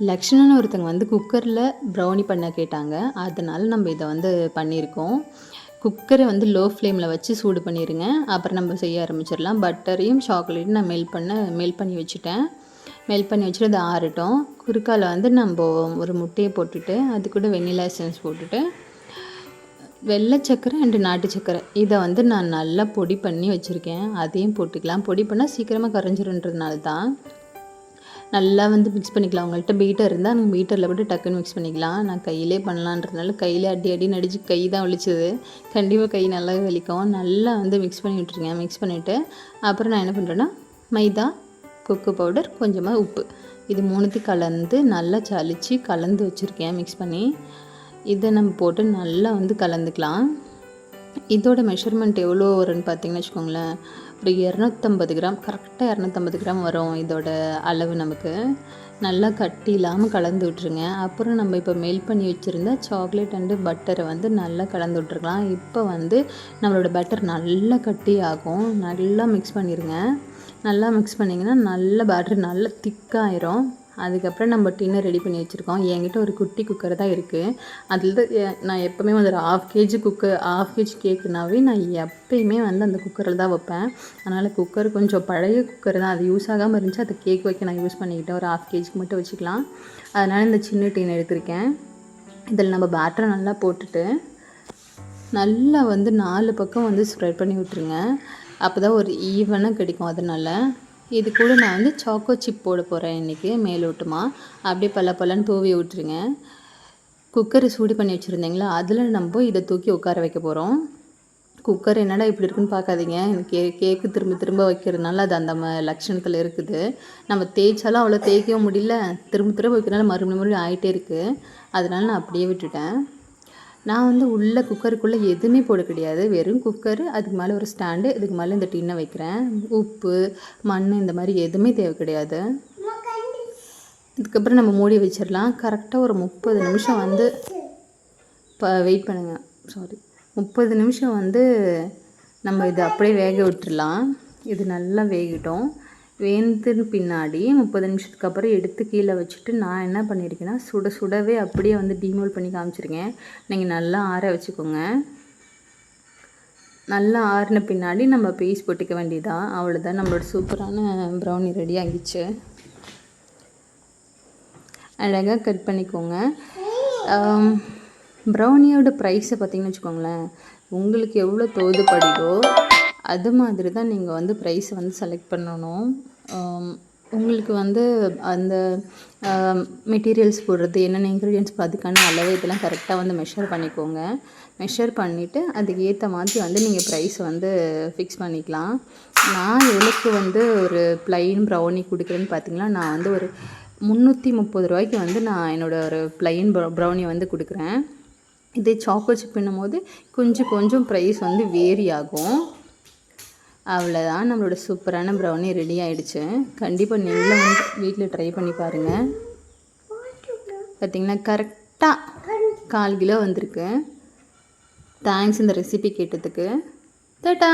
லக்ஷ்மணன் ஒருத்தங்க வந்து குக்கரில் ப்ரௌனி பண்ண கேட்டாங்க. அதனால் நம்ம இதை வந்து பண்ணியிருக்கோம். குக்கரை வந்து லோ ஃப்ளேமில் வச்சு சூடு பண்ணிடுங்க அப்புறம் நம்ம செய்ய ஆரம்பிச்சிடலாம். பட்டரையும் சாக்லேட்டும் நான் மெல்ட் பண்ண மெல்ட் பண்ணி வச்சுட்டேன். மெல்ட் பண்ணி வச்சுட்டு அதை ஆறட்டும். குறுக்கால் வந்து நம்ம ஒரு முட்டையை போட்டுட்டு அது கூட வெண்ணிலா எசன்ஸ் போட்டுட்டு வெள்ளை சக்கரை அண்டு நாட்டு சக்கரை. இதை வந்து நான் நல்லா பொடி பண்ணி வச்சுருக்கேன். அதையும் போட்டுக்கலாம். பொடி பண்ணால் சீக்கிரமாக கரைஞ்சிருன்றதுனால தான். நல்லா வந்து மிக்ஸ் பண்ணிக்கலாம். உங்கள்கிட்ட பீட்டர் இருந்தால் நம்ம பீட்டரில் போட்டு டக்குன்னு மிக்ஸ் பண்ணிக்கலாம். நான் கையிலே பண்ணலான்றதுனால கையிலே அடி அடி நடிச்சு கை தான் வலிச்சது. கண்டிப்பாக கை நல்லா வலிக்கும். நல்லா வந்து மிக்ஸ் பண்ணி விட்டுருங்க. மிக்ஸ் பண்ணிவிட்டு அப்புறம் நான் என்ன பண்ணுறேன்னா மைதா கொக்கு பவுடர் கொஞ்சமாக உப்பு. இது மூணுத்தையும் கலந்து நல்லா சளிச்சு கலந்து வச்சுருக்கேன் மிக்ஸ் பண்ணி. இதை நம்ம போட்டு நல்லா வந்து கலந்துக்கலாம். இதோட மெஷர்மெண்ட் எவ்வளோ வரும்னு பார்த்தீங்கன்னு வச்சுக்கோங்களேன். ஒரு இரநூத்தம்பது கிராம் கரெக்டாக இரநூத்தம்பது கிராம் வரும் இதோட அளவு நமக்கு. நல்லா கட்டி இல்லாமல் கலந்து விட்ருங்க அப்புறம் நம்ம இப்போ மெல்ட் பண்ணி வச்சுருந்த சாக்லேட் அண்டு பட்டரை வந்து நல்லா கலந்து விட்ருக்கலாம் இப்போ வந்து நம்மளோட பட்டர் நல்லா கட்டி ஆகும். நல்லா மிக்ஸ் பண்ணிடுங்க நல்லா மிக்ஸ் பண்ணிங்கன்னா நல்ல பட்டர் நல்லா திக்காயிரும் அதுக்கப்புறம் நம்ம டின்னர் ரெடி பண்ணி வச்சுருக்கோம். என்கிட்ட ஒரு குட்டி குக்கர் தான் இருக்குது அதில் தான் நான் எப்போவுமே வந்து ஒரு half KG cooker half KG கேக்குனாவே நான் எப்பயுமே வந்து அந்த குக்கரில் தான் வைப்பேன். அதனால் குக்கர் கொஞ்சம் பழைய குக்கர் தான். அது யூஸ் ஆகாமல் இருந்துச்சு அதை கேக் வைக்க நான் யூஸ் பண்ணிக்கிட்டேன். ஒரு ஆஃப் கேஜிக்கு மட்டும் வச்சுக்கலாம். அதனால் இந்த சின்ன டின் எடுத்திருக்கேன். இதில் நம்ம பேட்டரை நல்லா போட்டுட்டு நல்லா வந்து நாலு பக்கம் வந்து ஸ்ப்ரெட் பண்ணி விட்ருங்க அப்போ தான் ஒரு ஈவனாக கிடைக்கும் அதனால். இது கூட நான் வந்து சாக்கோ சிப் போட போகிறேன் இன்றைக்கி மேலோட்டமாக அப்படியே பல பல்லன்னு தூவி விட்டுருங்க. குக்கரை சூடு பண்ணி வச்சுருந்தீங்களா? அதில் நம்ம இதை தூக்கி உட்கார வைக்க போகிறோம் குக்கர் என்னடா இப்படி இருக்குன்னு பார்க்காதீங்க. எனக்கு கே கேக்கு திரும்ப திரும்ப வைக்கிறதுனால அது அந்த லட்சணத்தில் இருக்குது. நம்ம தேய்ச்சாலும் அவ்வளோ தேய்க்கவும் முடியல. திரும்ப திரும்ப வைக்கிறனால மறுபடியும் மறுபடியும் ஆகிட்டே இருக்குது அதனால நான் அப்படியே விட்டுட்டேன். நான் வந்து உள்ள குக்கருக்குள்ளே எதுவுமே போட கிடையாது. வெறும் குக்கரு அதுக்கு மேலே ஒரு ஸ்டாண்டு இதுக்கு மேலே இந்த டின்னை வைக்கிறேன். உப்பு மண் இந்த மாதிரி எதுவுமே தேவை கிடையாது. இதுக்கப்புறம் நம்ம மூடி வச்சிடலாம். கரெக்டாக ஒரு முப்பது நிமிஷம் வந்து இப்போ வெயிட் பண்ணுங்கள் சாரி முப்பது நிமிஷம் வந்து நம்ம இதை அப்படியே வேக விட்டுடலாம். இது நல்லா வேகட்டும். வேந்தது பின்னாடி முப்பது நிமிஷத்துக்கு அப்புறம் எடுத்து கீழே வச்சுட்டு நான் என்ன பண்ணியிருக்கேன்னா சுட சுடவே அப்படியே வந்து டீமோல் பண்ணி காமிச்சிருக்கேன். நீங்கள் நல்லா ஆற வச்சுக்கோங்க. நல்லா ஆறின பின்னாடி நம்ம பீஸ் போட்டுக்க வேண்டியதான் அவ்வளோதான் நம்மளோட சூப்பரான ப்ரௌனி ரெடி ஆகிடுச்சு. அழகாக கட் பண்ணிக்கோங்க. ப்ரௌனியோட ப்ரைஸை பார்த்தீங்கன்னு வச்சுக்கோங்களேன் உங்களுக்கு எவ்வளோ தோதுப்படுதோ அது மாதிரி தான் நீங்கள் வந்து ப்ரைஸை வந்து செலக்ட் பண்ணணும். உங்களுக்கு வந்து அந்த மெட்டீரியல்ஸ் போடுறது என்னென்ன இன்க்ரீடியன்ஸ் அதுக்கான அளவு இதெல்லாம் கரெக்டாக வந்து மெஷர் பண்ணிக்கோங்க. மெஷர் பண்ணிவிட்டு அதுக்கு ஏற்ற மாதிரி வந்து நீங்கள் ப்ரைஸ் வந்து ஃபிக்ஸ் பண்ணிக்கலாம். நான் எவ்வளோக்கு வந்து ஒரு ப்ளைன் ப்ரௌனி கொடுக்குறேன்னு பார்த்தீங்கன்னா நான் வந்து ஒரு முந்நூற்றி முப்பது ரூபாய்க்கு வந்து நான் என்னோடய ஒரு ப்ளைன் ப்ரௌனி வந்து கொடுக்குறேன். இதே சாக்கோ சிப் போது கொஞ்சம் கொஞ்சம் ப்ரைஸ் வந்து வேரி ஆகும். அவ்வளோதான் நம்மளோட சூப்பரான ப்ரௌனி ரெடி ஆகிடுச்சு கண்டிப்பாக நீங்களும் வந்து வீட்டில் ட்ரை பண்ணி பாருங்கள் பார்த்திங்கன்னா கரெக்டாக கால் கிலோ வந்திருக்கு. தேங்க்ஸ் இந்த ரெசிபி கேட்டதுக்கு. தட்டா